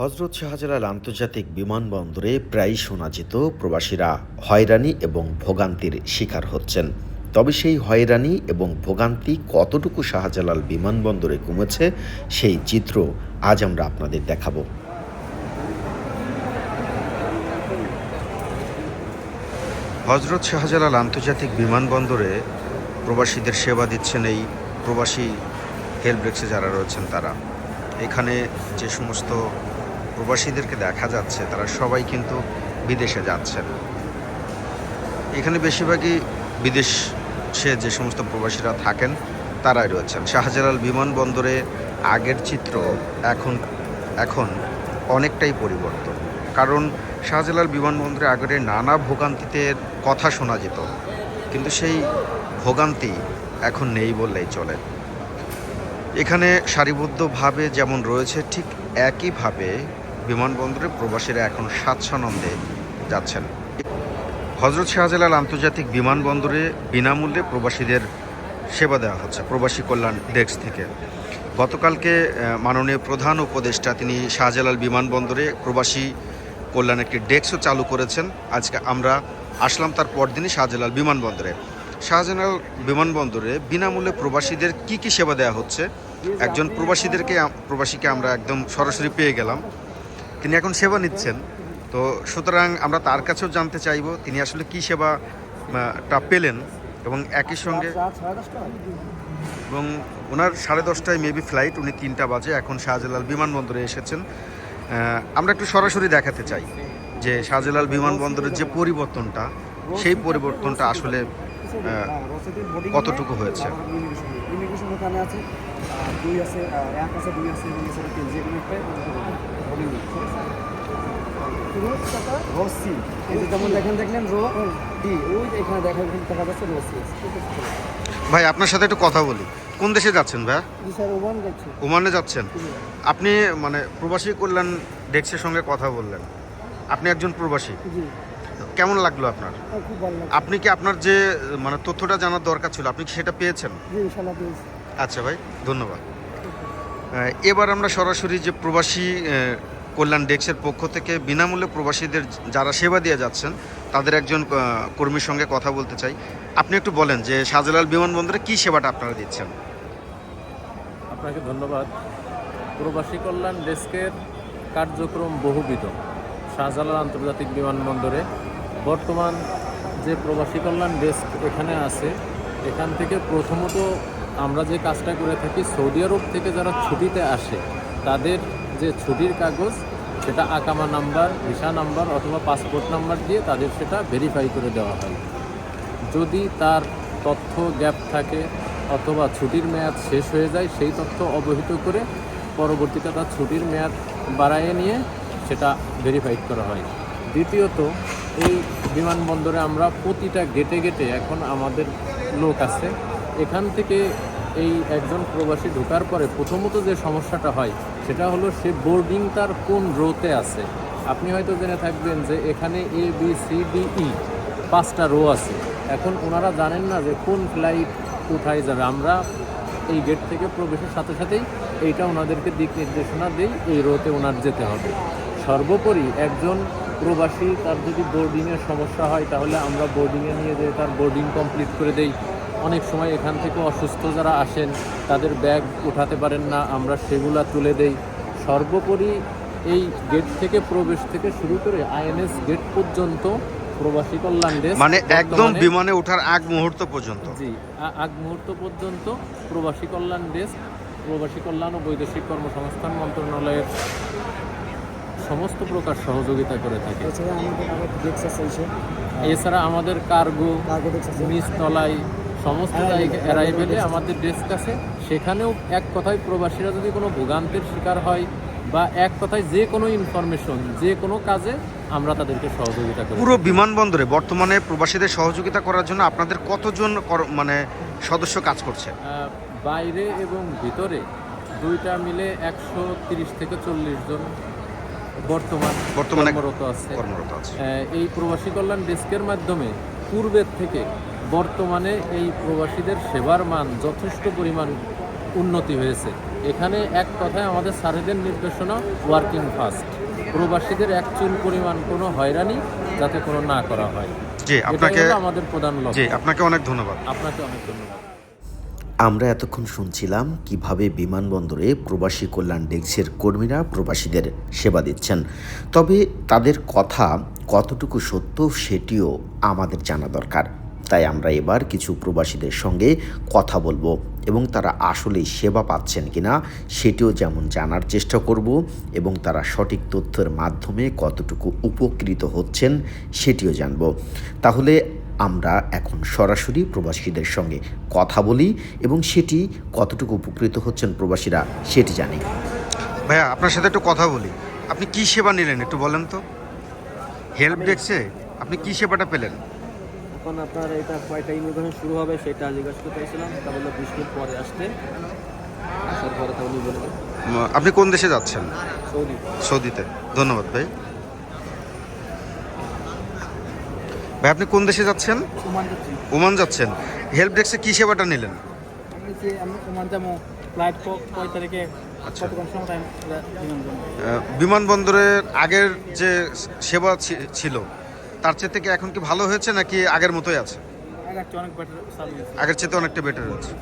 হজরত শাহজালাল আন্তর্জাতিক বিমানবন্দরে প্রায়ই শোনা যেত প্রবাসীরা হয়রানি এবং ভোগান্তির শিকার হচ্ছেন। তবে সেই হয়রানি এবং ভোগান্তি কতটুকু শাহজালাল বিমানবন্দরে কমেছে সেই চিত্র আজ আমরা আপনাদের দেখাবো। হজরত শাহজালাল আন্তর্জাতিক বিমানবন্দরে প্রবাসীদের সেবা দিচ্ছেন এই প্রবাসী হেলব্রেক্সে যারা রয়েছেন তারা। এখানে যে সমস্ত প্রবাসীদেরকে দেখা যাচ্ছে, তারা সবাই কিন্তু বিদেশে যাচ্ছেন এখানে বেশিরভাগই বিদেশে যে সমস্ত প্রবাসীরা থাকেন, তারাই রয়েছেন। শাহজালাল বিমানবন্দরে আগের চিত্র এখন এখন অনেকটাই পরিবর্তন। কারণ শাহজালাল বিমানবন্দরে আগের নানা ভোগান্তিতে কথা শোনা যেত, কিন্তু সেই ভোগান্তি এখন নেই বললেই চলে। এখানে সারিবদ্ধভাবে যেমন রয়েছে, ঠিক একইভাবে বিমানবন্দরে প্রবাসীরা এখন স্বাচ্ছানন্দে যাচ্ছেন। হজরত শাহজালাল আন্তর্জাতিক বিমানবন্দরে বিনামূল্যে প্রবাসীদের সেবা দেওয়া হচ্ছে, প্রবাসী কল্যাণ ডেস্ক থেকে। গতকালকে মাননীয় প্রধান উপদেষ্টা তিনি শাহজালাল বিমানবন্দরে প্রবাসী কল্যাণ একটি ডেস্কও চালু করেছেন। আজকে আমরা আসলাম তার পরদিনই শাহজালাল বিমানবন্দরে। শাহজালাল বিমানবন্দরে বিনামূল্যে প্রবাসীদের কি কি সেবা দেওয়া হচ্ছে? একজন প্রবাসীদেরকে প্রবাসীকে আমরা একদম সরাসরি পেয়ে গেলাম। তিনি এখন সেবা নিচ্ছেন। তো সুতরাং আমরা তার কাছেও জানতে চাইব, তিনি আসলে কি সেবাটা পেলেন এবং একই সঙ্গে এবং ওনার সাড়ে দশটায় মেবি ফ্লাইট, উনি তিনটা বাজে, এখন শাহজালাল বিমানবন্দরে এসেছেন। আমরা একটু সরাসরি দেখাতে চাই যে শাহজালাল বিমানবন্দরের যে পরিবর্তনটা, সেই পরিবর্তনটা আসলে কতটুকু হয়েছে? দুই আছে এক আছে, দুই আছে হলিউড ঠিক আছে রো সি এই যে যেমন দেখেন দেখলেন রো ডি ওই এখানে দেখা দেখা যাচ্ছে রো সি ভাই আপনার সাথে একটু কথা বলি। কোন দেশে যাচ্ছেন ভাই? জি স্যার ওমান যাচ্ছে। ওমানে যাচ্ছেন? আপনি মানে প্রবাসী কল্যাণ ডেস্কের সঙ্গে কথা বললেন। আপনি একজন প্রবাসী। কেমন লাগল আপনার? আপনি কি আপনার যে মানে তথ্যটা জানার দরকার ছিল আপনি কি সেটা পেয়েছেন? আচ্ছা ভাই ধন্যবাদ। এবার আমরা সরাসরি যে প্রবাসী কল্যাণ ডেস্কের পক্ষ থেকে বিনামূল্যে প্রবাসীদের যারা সেবা দিয়ে যাচ্ছেন, তাদের একজন কর্মীর সঙ্গে কথা বলতে চাই। আপনি একটু বলেন যে শাহজালাল বিমানবন্দরে কি সেবাটা আপনারা দিচ্ছেন? আপনাকে ধন্যবাদ। প্রবাসী কল্যাণ ডেস্কের কার্যক্রম বহুবিধ। শাহজালাল আন্তর্জাতিক বিমানবন্দরে বর্তমান যে প্রবাসী কল্যাণ ডেস্ক এখানে আছে, এখান থেকে প্রথমত আমরা যে কাজটা করে থাকি সৌদি আরব থেকে যারা ছুটিতে আসে, তাদের যে ছুটির কাগজ, সেটা আকামা নাম্বার, ভিসা নাম্বার অথবা পাসপোর্ট নাম্বার দিয়ে তাদের সেটা ভেরিফাই করে দেওয়া হয়। যদি তার তথ্য গ্যাপ থাকে অথবা ছুটির মেয়াদ শেষ হয়ে যায়, সেই তথ্য অবহিত করে পরবর্তীতে তার ছুটির মেয়াদ বাড়াইয়ে নিয়ে সেটা ভেরিফাইড করা হয়। দ্বিতীয়ত, এই বিমানবন্দরে আমরা প্রতিটা গেটে গেটে এখন আমাদের লোক আছে। এখান থেকে এই একজন প্রবাসী ঢোকার পরে প্রথমত যে সমস্যাটা হয়, সেটা হলো সে বোর্ডিং তার কোন রোতে আছে। আপনি হয়তো জেনে থাকবেন যে এখানে A B C D E পাঁচটা রো আছে। এখন ওনারা জানেন না যে কোন ফ্লাইট কোথায় যাবে। আমরা এই গেট থেকে প্রবেশের সাথে সাথেই এইটা ওনাদেরকে দিক নির্দেশনা দেই, এই রোতে ওনার যেতে হবে। সর্বোপরি একজন প্রবাসী তার যদি বোর্ডিংয়ের সমস্যা হয়, তাহলে আমরা বোর্ডিংয়ে নিয়ে যেয়ে তার বোর্ডিং কমপ্লিট করে দেই। অনেক সময় এখান থেকে অসুস্থ যারা আসেন তাদের ব্যাগ উঠাতে পারেন না আমরা সেগুলা তুলে দেই। সর্বোপরি এই গেট থেকে প্রবেশ থেকে শুরু করে আইএনএস গেট পর্যন্ত প্রবাসী কল্যাণ ডেস্ক মানে একদম বিমানে ওঠার আগ মুহূর্ত পর্যন্ত? জি আগ মুহূর্ত পর্যন্ত প্রবাসী কল্যাণ ডেস্ক প্রবাসী কল্যাণ ও বৈদেশিক কর্মসংস্থান মন্ত্রণালয়ের সমস্ত প্রকার সহযোগিতা করে থাকে। এছাড়া আমাদের কার্গো কার্গো ডেক্স আছে। নিচতলায় সমস্ত জায়গায় অ্যারাইভেলে আমাদের ডেস্ক আছে। সেখানেও এক কথায় প্রবাসীরা যদি কোনো ভোগান্তির শিকার হয় বা এক কথায় যে কোনো ইনফরমেশন যে কোনো কাজে আমরা তাদেরকে সহযোগিতা করি। পুরো বিমানবন্দরে বর্তমানে প্রবাসীদের সহযোগিতা করার জন্য আপনাদের কতজন কর- মানে সদস্য কাজ করছে? বাইরে এবং ভিতরে দুইটা মিলে একশো তিরিশ থেকে চল্লিশ জন বর্তমান বর্তমানে কর্মরত আছে। কর্মরত আছে। এই প্রবাসী কল্যাণ ডেস্কের মাধ্যমে পূর্বের থেকে বর্তমানে এই প্রবাসীদের সেবার মান যথেষ্ট পরিমাণ উন্নতি হয়েছে। এখানে এক কথায় আমাদের স্যারেদের নির্দেশনা ওয়ার্কিং ফার্স্ট প্রবাসীদের এক চুল পরিমাণ কোনো হয়রানি যাতে কোনো না করা হয়। জি আপনাকে আমাদের প্রধান জি লক্ষ্য আপনাকে অনেক ধন্যবাদ। আপনাকে অনেক ধন্যবাদ। আমরা এতক্ষণ শুনছিলাম কীভাবে বিমানবন্দরে প্রবাসী কল্যাণ ডেস্কের কর্মীরা প্রবাসীদের সেবা দিচ্ছেন। তবে তাদের কথা কতটুকু সত্য সেটিও আমাদের জানা দরকার। তাই আমরা এবার কিছু প্রবাসীদের সঙ্গে কথা বলব এবং তারা আসলেই সেবা পাচ্ছেন কিনা সেটিও যেমন জানার চেষ্টা করব এবং তারা সঠিক তথ্যের মাধ্যমে কতটুকু উপকৃত হচ্ছেন সেটিও জানব। তাহলে আমরা এখন সরাসরি প্রবাসীদের সঙ্গে কথা বলি এবং সেটি কতটুকু উপকৃত হচ্ছেন প্রবাসীরা সেটি জানি। ভাইয়া, আপনার সাথে একটু কথা বলি। আপনি কি সেবা নিলেন একটু বলেন তো? হেল্প ডেস্কে আপনি কি সেবাটা পেলেন? এখন আপনার এটা কয়টা ইমিগ্রেশন শুরু হবে সেটা জিজ্ঞাসা করতে চাইছিলাম তা বলল বিশ মিনিট পরে আসতে। আসার পরে তা উনি উম, আপনি কোন দেশে যাচ্ছেন? সৌদি। সৌদিতে। ধন্যবাদ ভাই। ভাই আপনি কোন দেশে যাচ্ছেন? ওমান যাচ্ছি। যাচ্ছেন। হেল্প ডেস্কে কি সেবাটা নিলেন? আচ্ছা। বিমানবন্দরের আগের যে সেবা ছিল তার চেয়ে থেকে এখন কি ভালো হয়েছে নাকি আগের মতোই আছে? অনেক বেটার আগের চেয়ে অনেকটা বেটার হয়েছে।